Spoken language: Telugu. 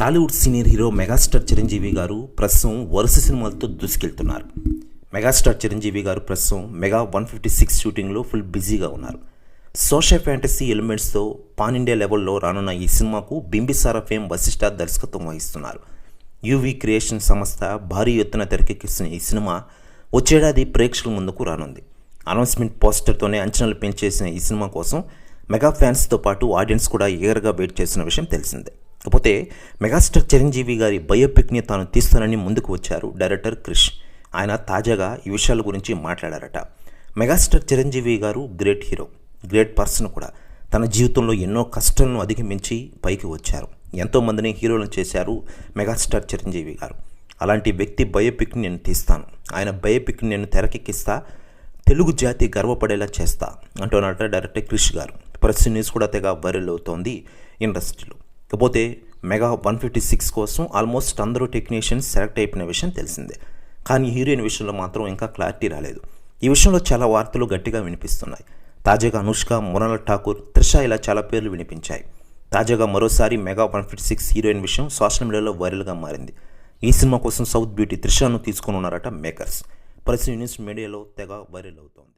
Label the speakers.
Speaker 1: Tollywood senior hero megastar Chiranjeevi గారు ప్రస్తుతం వరుస సినిమాలతో దూసుకెళ్తున్నారు. మెగాస్టార్ చిరంజీవి గారు ప్రస్తుతం మెగా వన్ ఫిఫ్టీ సిక్స్ షూటింగ్లో ఫుల్ బిజీగా ఉన్నారు. సోషల్ ఫ్యాంటసీ ఎలిమెంట్స్తో పాన్ ఇండియా లెవెల్లో రానున్న ఈ సినిమాకు బింబిసార ఫేమ్ వశిష్ఠ దర్శకత్వం వహిస్తున్నారు. యూవీ క్రియేషన్ సంస్థ భారీ ఎత్తున తెరకెక్కిస్తున్న ఈ సినిమా వచ్చేడాది ప్రేక్షకుల ముందుకు రానుంది. అనౌన్స్మెంట్ పోస్టర్తోనే అంచనాలు పెంచేసిన ఈ సినిమా కోసం మెగా ఫ్యాన్స్తో పాటు ఆడియన్స్ కూడా ఈగర్గా వెయిట్ చేసిన విషయం తెలిసిందే. కాకపోతే మెగాస్టార్ చిరంజీవి గారి బయోపిక్ని తాను తీస్తానని ముందుకు వచ్చారు డైరెక్టర్ క్రిష్. ఆయన తాజాగా ఈ విషయాల గురించి మాట్లాడారట. మెగాస్టార్ చిరంజీవి గారు గ్రేట్ హీరో గ్రేట్ పర్సన్ కూడా. తన జీవితంలో ఎన్నో కష్టాలను అధిగమించి పైకి వచ్చారు. ఎంతోమందిని హీరోలను చేశారు మెగాస్టార్ చిరంజీవి గారు. అలాంటి వ్యక్తి బయోపిక్ని నేను తీస్తాను. ఆయన బయోపిక్ని నేను తెరకెక్కిస్తా తెలుగు జాతి గర్వపడేలా చేస్తా అంటున్నారట డైరెక్టర్ క్రిష్ గారు. ప్రెస్ న్యూస్ కూడా తెగ వైరల్ అవుతోంది ఇండస్ట్రీలో. కాకపోతే మెగా వన్ ఫిఫ్టీ సిక్స్ కోసం ఆల్మోస్ట్ అందరూ టెక్నీషియన్స్ సెలెక్ట్ అయిపోయిన విషయం తెలిసిందే. కానీ హీరోయిన్ విషయంలో మాత్రం ఇంకా క్లారిటీ రాలేదు. ఈ విషయంలో చాలా వార్తలు గట్టిగా వినిపిస్తున్నాయి. తాజాగా అనుష్క మురళ ఠాకూర్ త్రిష ఇలా చాలా పేర్లు వినిపించాయి. తాజాగా మరోసారి mega one fifty six heroine విషయం సోషల్ మీడియాలో వైరల్గా మారింది. ఈ సినిమా కోసం సౌత్ బ్యూటీ త్రిషను తీసుకుని ఉన్నారట మేకర్స్. ప్రస్తుతం న్యూస్ మీడియాలో తెగ వైరల్ అవుతోంది.